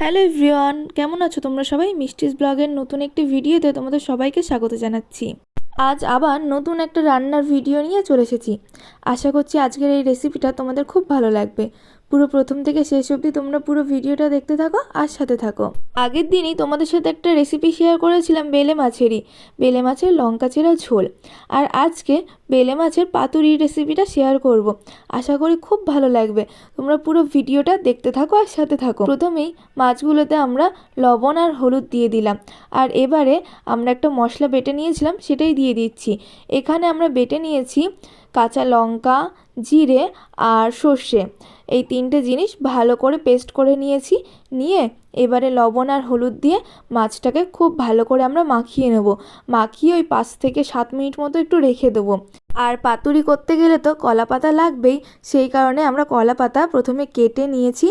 Hello everyone, কেমন আছো তোমরা সবাই? মিষ্টিস ব্লগের নতুন একটি ভিডিওতে তোমাদের সবাইকে স্বাগত জানাচ্ছি। আজ আবার নতুন একটা রান্নার ভিডিও নিয়ে চলে এসেছি। আশা করছি আজকের এই রেসিপিটা তোমাদের খুব ভালো লাগবে। পুরো প্রথম থেকে শেষ অবধি তোমরা পুরো ভিডিওটা দেখতে থাকো আর সাথে থাকো। আগের দিনই তোমাদের সাথে একটা রেসিপি শেয়ার করেছিলাম বেলে মাছেরই, বেলে মাছের লঙ্কা চেরা ঝোল। আর আজকে বেলে মাছের পাতুরি রেসিপিটা শেয়ার করব। আশা করি খুব ভালো লাগবে। তোমরা পুরো ভিডিওটা দেখতে থাকো আর সাথে থাকো। প্রথমেই মাছগুলোতে আমরা লবণ আর হলুদ দিয়ে দিলাম। আর এবারে আমরা একটা মশলা বেটে নিয়েছিলাম, সেটাই দিয়ে দিচ্ছি। এখানে আমরা বেটে নিয়েছি কাঁচা লঙ্কা, জিরে আর সর্ষে। এই তিনটে জিনিস ভালো করে পেস্ট করে নিয়েছি। নিয়ে এবারে লবণ আর হলুদ দিয়ে মাছটাকে খুব ভালো করে আমরা মাখিয়ে নেব। মাখিয়ে ওই পাঁচ থেকে সাত মিনিট মতো একটু রেখে দেবো। আর পাতুরি করতে গেলে তো কলা পাতা লাগবেই। সেই কারণে আমরা কলা পাতা প্রথমে কেটে নিয়েছি।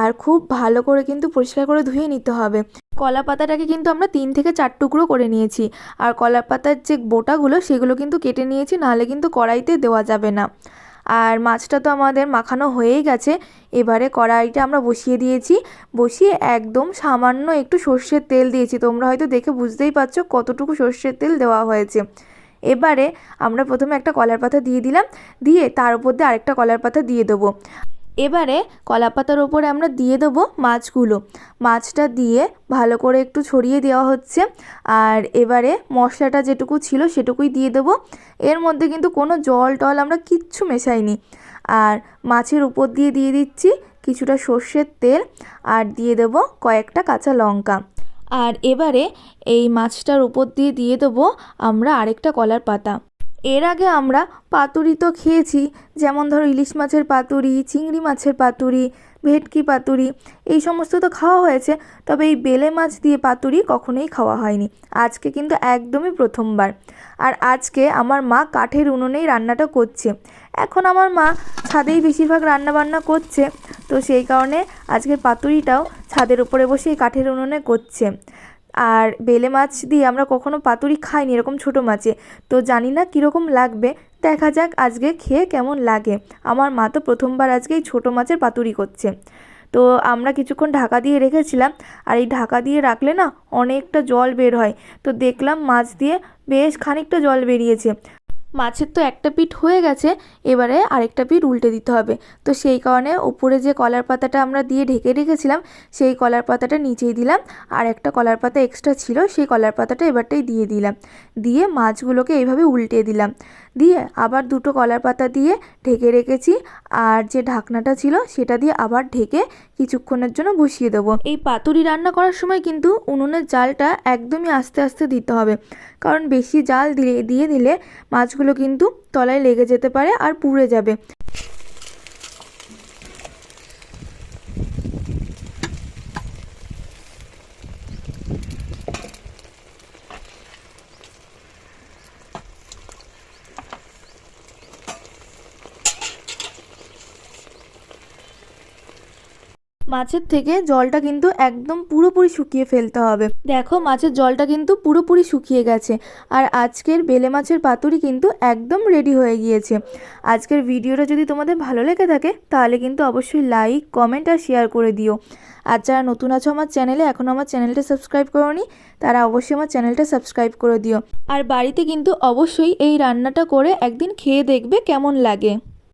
আর খুব ভালো করে কিন্তু পরিষ্কার করে ধুয়ে নিতে হবে। কলা পাতাটাকে কিন্তু আমরা তিন থেকে চার টুকরো করে নিয়েছি। আর কলা পাতার যে বোটাগুলো, সেগুলো কিন্তু কেটে নিয়েছি, নাহলে কিন্তু কড়াইতে দেওয়া যাবে না। আর মাছটা তো আমাদের মাখানো হয়েই গেছে। এবারে কড়াইটা আমরা বসিয়ে দিয়েছি। বসিয়ে একদম সামান্য একটু সর্ষের তেল দিয়েছি। তোমরা হয়তো দেখে বুঝতেই পারছ কতটুকু সর্ষের তেল দেওয়া হয়েছে। এবারে আমরা প্রথমে একটা কলার পাতা দিয়ে দিলাম। দিয়ে তার উপর দিয়ে আরেকটা কলার পাতা দিয়ে দেবো। এবারে কলা পাতার ওপরে আমরা দিয়ে দেবো মাছগুলো। মাছটা দিয়ে ভালো করে একটু ছড়িয়ে দেওয়া হচ্ছে। আর এবারে মশলাটা যেটুকু ছিল সেটুকুই দিয়ে দেবো। এর মধ্যে কিন্তু কোনো জল টল আমরা কিচ্ছু মেশাইনি। আর মাছের উপর দিয়ে দিয়ে দিচ্ছি কিছুটা সর্ষের তেল। আর দিয়ে দেবো কয়েকটা কাঁচা লঙ্কা। আর এবারে এই মাছটার উপর দিয়ে দিয়ে দেবো আমরা আরেকটা কলার পাতা। এর আগে আমরা পাতুরি তো খেয়েছি, যেমন ধরো ইলিশ মাছের পাতুরি, চিংড়ি মাছের পাতুরি, ভেটকি পাতুরি, এই সমস্ত তো খাওয়া হয়েছে, তবে এই বেলে মাছ দিয়ে পাতুরি কখনোই খাওয়া হয়নি। আজকে কিন্তু একদমই প্রথমবার। আর আজকে আমার মা কাঠের উনুনেই রান্নাটা করছে। এখন আমার মা ছাদেই বেশিরভাগ রান্নাবান্না করছে, তো সেই কারণে আজকের পাতুরিটাও ছাদের উপরে বসে এই কাঠের উনুনে করছে। আর বেলে মাছ দিয়ে আমরা কখনো পাতুরি খাইনি এরকম ছোটো মাছে। তো জানি না কীরকম লাগবে। দেখা যাক আজকে খেয়ে কেমন লাগে। আমার মা তো প্রথমবার আজকে এই ছোটো মাছের পাতুরি করছে। তো আমরা কিছুক্ষণ ঢাকা দিয়ে রেখেছিলাম। আর এই ঢাকা দিয়ে রাখলে না অনেকটা জল বের হয়। তো দেখলাম মাছ দিয়ে বেশ খানিকটা জল বেরিয়েছে। মাছের তো একটা পিঠ হয়ে গেছে, এবারে আরেকটা পিঠ উল্টে দিতে হবে। তো সেই কারণে উপরে যে কলার পাতাটা আমরা দিয়ে ঢেকে রেখেছিলাম, সেই কলার পাতাটা নিচেই দিলাম। আর একটা কলার পাতা এক্সট্রা ছিল, সেই কলার পাতাটা এবারটাই দিয়ে দিলাম। দিয়ে মাছগুলোকে এইভাবে উল্টে দিলাম। দিয়ে আবার দুটো কলার পাতা দিয়ে ঢেকে রেখেছি। আর যে ঢাকনাটা ছিল, সেটা দিয়ে আবার ঢেকে কিছুক্ষণের জন্য বসিয়ে দেবো। এই পাতুরি রান্না করার সময় কিন্তু উনুনের জালটা একদমই আস্তে আস্তে দিতে হবে। কারণ বেশি জাল দিয়ে দিয়ে দিলে মাছগুলো কিন্তু তলায় লেগে যেতে পারে আর পুড়ে যাবে। মাছের থেকে জলটা কিন্তু একদম পুরোপুরি শুকিয়ে ফেলতে হবে। দেখো, মাছের জলটা কিন্তু পুরোপুরি শুকিয়ে গেছে। আর আজকের বেলে মাছের পাতুরি কিন্তু একদম রেডি হয়ে গিয়েছে। আজকের ভিডিওটা যদি তোমাদের ভালো লেগে থাকে, তাহলে কিন্তু অবশ্যই লাইক কমেন্ট আর শেয়ার করে দিও। আর যারা নতুন আছো আমার চ্যানেলে এখনও আমার চ্যানেলটা সাবস্ক্রাইব করোনি, তারা অবশ্যই আমার চ্যানেলটা সাবস্ক্রাইব করে দিও। আর বাড়িতে কিন্তু অবশ্যই এই রান্নাটা করে একদিন খেয়ে দেখবে কেমন লাগে।